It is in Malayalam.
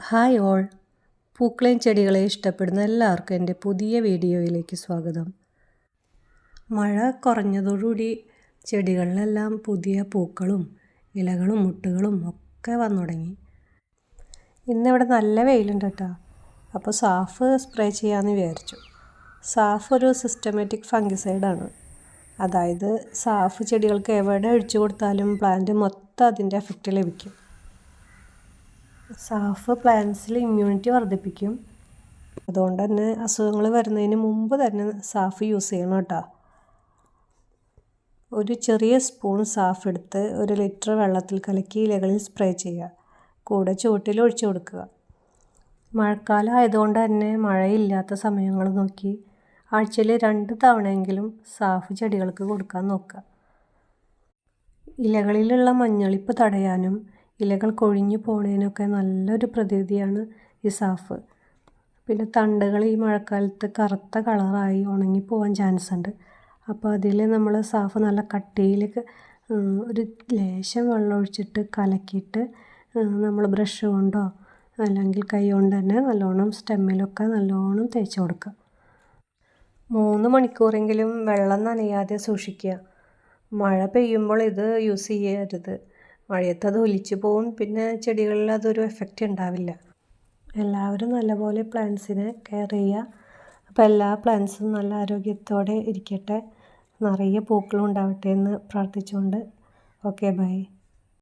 ഹായ് ഓൾ പൂക്കളെയും ചെടികളെ ഇഷ്ടപ്പെടുന്ന എല്ലാവർക്കും എന്റെ പുതിയ വീഡിയോയിലേക്ക് സ്വാഗതം. മഴ കുറഞ്ഞതോടുകൂടി ചെടികളിലെല്ലാം പുതിയ പൂക്കളും ഇലകളും മുട്ടുകളും ഒക്കെ വന്നു തുടങ്ങി ഇന്നിവിടെ നല്ല വെയിലുണ്ട് കേട്ടോ. അപ്പോൾ സാഫ് സ്പ്രേ ചെയ്യാമെന്ന് വിചാരിച്ചു. സാഫ് ഒരു സിസ്റ്റമാറ്റിക് ഫംഗിസൈഡാണ് അതായത് സാഫ് ചെടികൾക്ക് എവിടെ ഒഴിച്ചു കൊടുത്താലും പ്ലാന്റ് മൊത്തം അതിന്റെ എഫക്റ്റ് ലഭിക്കും. സാഫ് പ്ലാന്റ്സിൽ ഇമ്മ്യൂണിറ്റി വർദ്ധിപ്പിക്കും. അതുകൊണ്ട് തന്നെ അസുഖങ്ങൾ വരുന്നതിന് മുമ്പ് തന്നെ സാഫ് യൂസ് ചെയ്യണം കേട്ടോ. ഒരു ചെറിയ സ്പൂൺ സാഫ് എടുത്ത് ഒരു ലിറ്റർ വെള്ളത്തിൽ കലക്കി ഇലകളിൽ സ്പ്രേ ചെയ്യുക. കൂടെ ചുവട്ടിൽ ഒഴിച്ചു കൊടുക്കുക. മഴക്കാലം ആയതുകൊണ്ട് തന്നെ മഴയില്ലാത്ത സമയങ്ങൾ നോക്കി ആഴ്ചയിൽ രണ്ട് തവണയെങ്കിലും സാഫ് ചെടികൾക്ക് കൊടുക്കാൻ നോക്കുക. ഇലകളിലുള്ള മഞ്ഞളിപ്പ് തടയാനും ഇലകൾ കൊഴിഞ്ഞു പോണതിനൊക്കെ നല്ലൊരു പ്രതിവിധിയാണ് ഈ സാഫ്. പിന്നെ തണ്ടുകൾ ഈ മഴക്കാലത്ത് കറുത്ത കളറായി ഉണങ്ങി പോകാൻ ചാൻസ് ഉണ്ട്. അപ്പോൾ അതിൽ നമ്മൾ സാഫ് നല്ല കട്ടിയിൽ ഒരു ലേശം വെള്ളം ഒഴിച്ചിട്ട് കലക്കിയിട്ട് നമ്മൾ ബ്രഷ് കൊണ്ടോ അല്ലെങ്കിൽ കൈ കൊണ്ട് തന്നെ നല്ലോണം സ്റ്റെമ്മിലൊക്കെ നല്ലോണം തേച്ച് കൊടുക്കുക. മൂന്ന് മണിക്കൂറെങ്കിലും വെള്ളം നനയാതെ സൂക്ഷിക്കുക. മഴ പെയ്യുമ്പോൾ ഇത് യൂസ് ചെയ്യരുത്. മഴയത്ത് അത് ഒലിച്ചു പോവും. പിന്നെ ചെടികളിൽ അതൊരു എഫക്റ്റ് ഉണ്ടാവില്ല. എല്ലാവരും നല്ലപോലെ പ്ലാന്റ്സിനെ കെയർ ചെയ്യുക. അപ്പോൾ എല്ലാ പ്ലാന്റ്സും നല്ല ആരോഗ്യത്തോടെ ഇരിക്കട്ടെ. നിറയെ പൂക്കളും ഉണ്ടാവട്ടെ എന്ന് പ്രാർത്ഥിച്ചുകൊണ്ട്. Okay bye